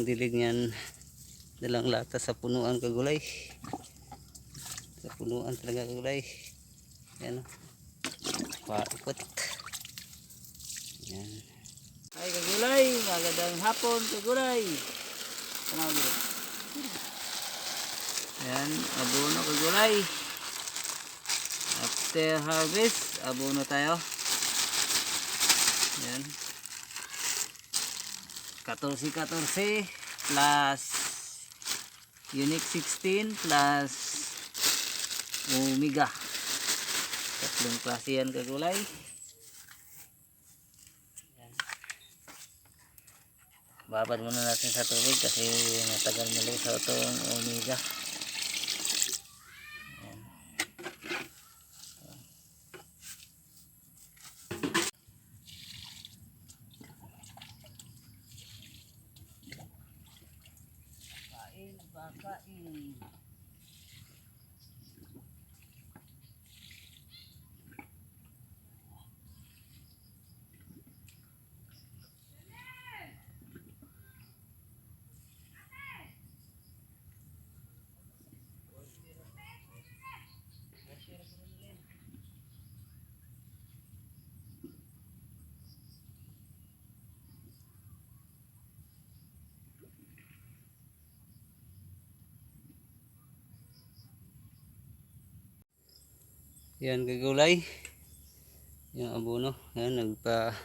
yung dilig niyan dalang lata sa punuan kagulay sa punuan talaga kagulay yan o paikot. Yan ay kagulay magandang hapon kagulay tanaw dito yan abono kagulay after harvest abono tayo. Yan 14-14 plus unique 16 plus omega. Tatlong klase yan kagulay babad muna natin sa tubig kasi matagal malusaw itong omega kain bakain Yan gagulay. Yung abono. Yan nagpa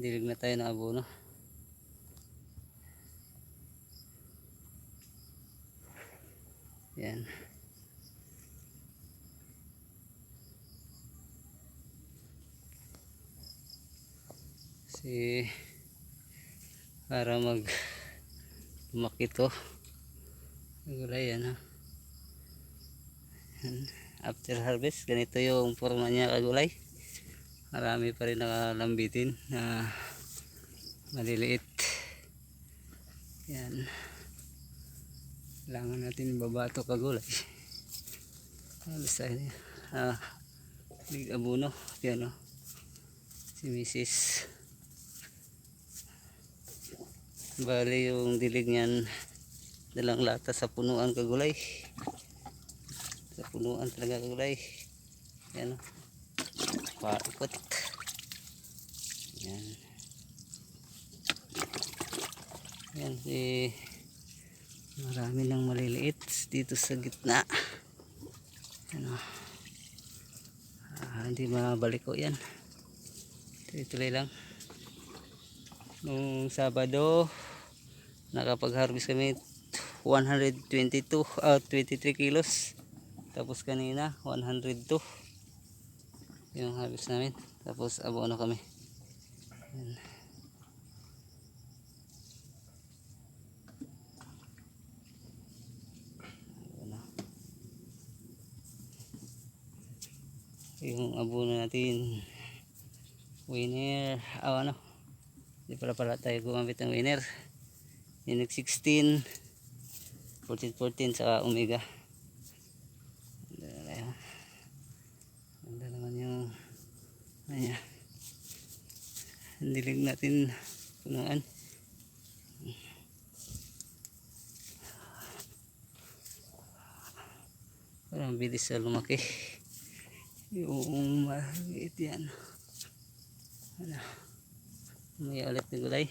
dilig na tayo ng abono. Yan. Kasi para mag lumaki to. Gagulay yan ha. Yan after harvest ganito yung forma niya kagulay marami pa rin nakalambitin na maliliit. Yan. Kailangan natin ibaba ito kagulay tayo niya ah, big abuno. Yan o si misis. Bali yung dilig niyan dalang lata sa punuan kagulay punuan talaga kagulay yan o paikot. Yan yan si marami ng maliliit dito sa gitna. Yan o ah, hindi mabalik ko yan tuloy lang. Nung Sabado nakapag harvest kami 122 ah 23 kilos tapos kanina 102 yung harvest namin. Tapos abono kami. Yan. Abono. yung abono natin. Winner. Ah ano? Hindi pala pala tayo gumamit ng winner. Unique 16 14 14 sa omega Ganda Ganda naman yung ayan. Ang dilig natin punuan. Parang bilis sa lumaki. Yung maliit yan. Ano. May ulit na gulay.